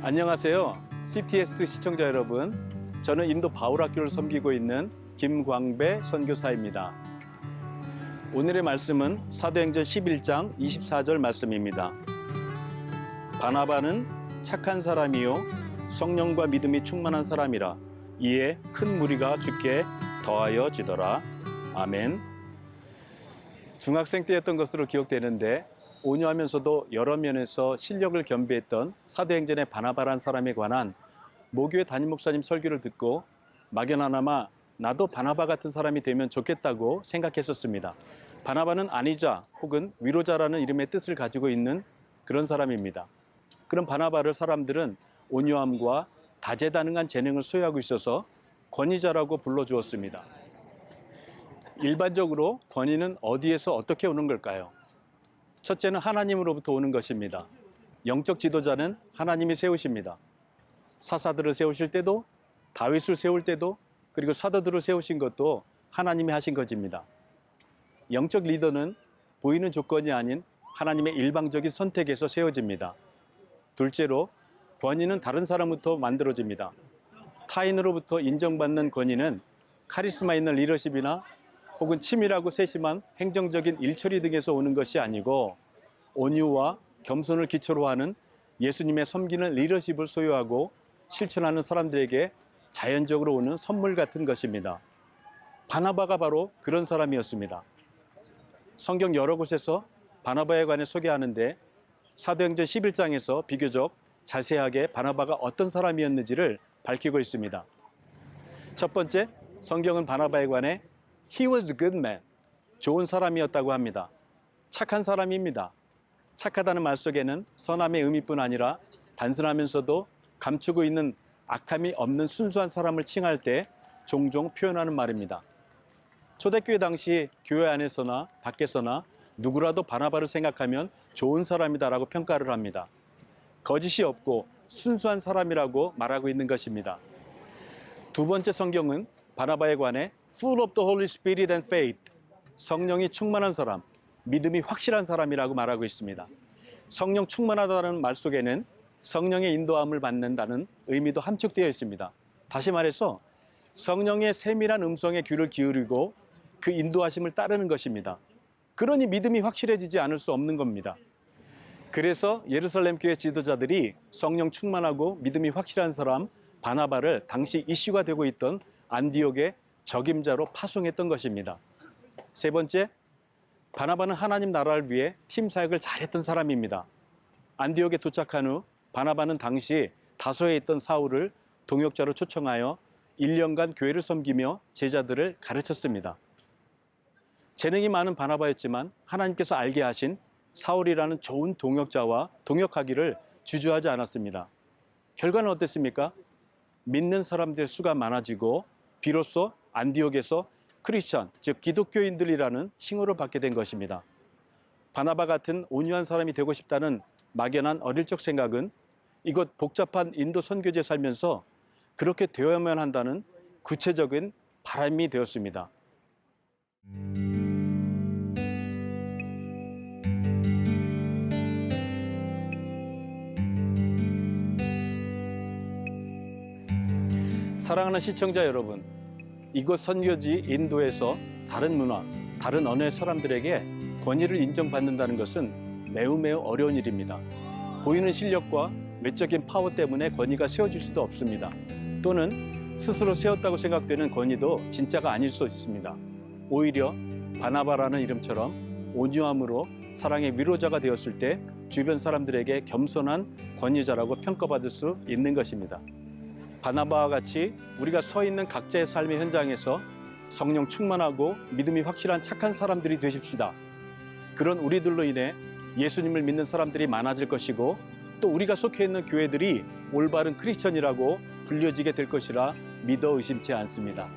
안녕하세요. CTS 시청자 여러분. 저는 인도 바울 학교를 섬기고 있는 김광배 선교사입니다. 오늘의 말씀은 사도행전 11장 24절 말씀입니다. 바나바는 착한 사람이요 성령과 믿음이 충만한 사람이라 이에 큰 무리가 주께 더하여 지더라. 아멘. 중학생 때였던 것으로 기억되는데 온유하면서도 여러 면에서 실력을 겸비했던 사도행전의 바나바란 사람에 관한 모교의 담임 목사님 설교를 듣고 막연하나마 나도 바나바 같은 사람이 되면 좋겠다고 생각했었습니다. 바나바는 안위자 혹은 위로자라는 이름의 뜻을 가지고 있는 그런 사람입니다. 그런 바나바를 사람들은 온유함과 다재다능한 재능을 소유하고 있어서 권위자라고 불러주었습니다. 일반적으로 권위는 어디에서 어떻게 오는 걸까요? 첫째는 하나님으로부터 오는 것입니다. 영적 지도자는 하나님이 세우십니다. 사사들을 세우실 때도 다윗을 세울 때도 그리고 사도들을 세우신 것도 하나님이 하신 것입니다. 영적 리더는 보이는 조건이 아닌 하나님의 일방적인 선택에서 세워집니다. 둘째로 권위는 다른 사람부터 만들어집니다. 타인으로부터 인정받는 권위는 카리스마 있는 리더십이나 혹은 치밀하고 세심한 행정적인 일처리 등에서 오는 것이 아니고 온유와 겸손을 기초로 하는 예수님의 섬기는 리더십을 소유하고 실천하는 사람들에게 자연적으로 오는 선물 같은 것입니다. 바나바가 바로 그런 사람이었습니다. 성경 여러 곳에서 바나바에 관해 소개하는데 사도행전 11장에서 비교적 자세하게 바나바가 어떤 사람이었는지를 밝히고 있습니다. 첫 번째, 성경은 바나바에 관해 He was a good man. 좋은 사람이었다고 합니다. 착한 사람입니다. 착하다는 말 속에는 선함의 의미뿐 아니라 단순하면서도 감추고 있는 악함이 없는 순수한 사람을 칭할 때 종종 표현하는 말입니다. 초대교회 당시 교회 안에서나 밖에서나 누구라도 바나바를 생각하면 좋은 사람이다라고 평가를 합니다. 거짓이 없고 순수한 사람이라고 말하고 있는 것입니다. 두 번째 성경은 바나바에 관해 full of the Holy Spirit and faith 성령이 충만한 사람, 믿음이 확실한 사람이라고 말하고 있습니다. 성령 충만하다는 말 속에는 성령의 인도함을 받는다는 의미도 함축되어 있습니다. 다시 말해서 성령의 세밀한 음성에 귀를 기울이고 그 인도하심을 따르는 것입니다. 그러니 믿음이 확실해지지 않을 수 없는 겁니다. 그래서 예루살렘 교회 지도자들이 성령 충만하고 믿음이 확실한 사람 바나바를 당시 이슈가 되고 있던 안디옥의 적임자로 파송했던 것입니다. 세 번째, 바나바는 하나님 나라를 위해 팀 사역을 잘했던 사람입니다. 안디옥에 도착한 후 바나바는 당시 다소에 있던 사울을 동역자로 초청하여 1년간 교회를 섬기며 제자들을 가르쳤습니다. 재능이 많은 바나바였지만 하나님께서 알게 하신 사울이라는 좋은 동역자와 동역하기를 주저하지 않았습니다. 결과는 어땠습니까? 믿는 사람들의 수가 많아지고 비로소 안디옥에서 크리스천, 즉 기독교인들이라는 칭호를 받게 된 것입니다. 바나바 같은 온유한 사람이 되고 싶다는 막연한 어릴 적 생각은 이곳 복잡한 인도 선교지에 살면서 그렇게 되어야만 한다는 구체적인 바람이 되었습니다. 사랑하는 시청자 여러분, 이곳 선교지 인도에서 다른 문화, 다른 언어의 사람들에게 권위를 인정받는다는 것은 매우 매우 어려운 일입니다. 보이는 실력과 외적인 파워 때문에 권위가 세워질 수도 없습니다. 또는 스스로 세웠다고 생각되는 권위도 진짜가 아닐 수 있습니다. 오히려 바나바라는 이름처럼 온유함으로 사랑의 위로자가 되었을 때 주변 사람들에게 겸손한 권위자라고 평가받을 수 있는 것입니다. 바나바와 같이 우리가 서 있는 각자의 삶의 현장에서 성령 충만하고 믿음이 확실한 착한 사람들이 되십시다. 그런 우리들로 인해 예수님을 믿는 사람들이 많아질 것이고 또 우리가 속해 있는 교회들이 올바른 크리스천이라고 불려지게 될 것이라 믿어 의심치 않습니다.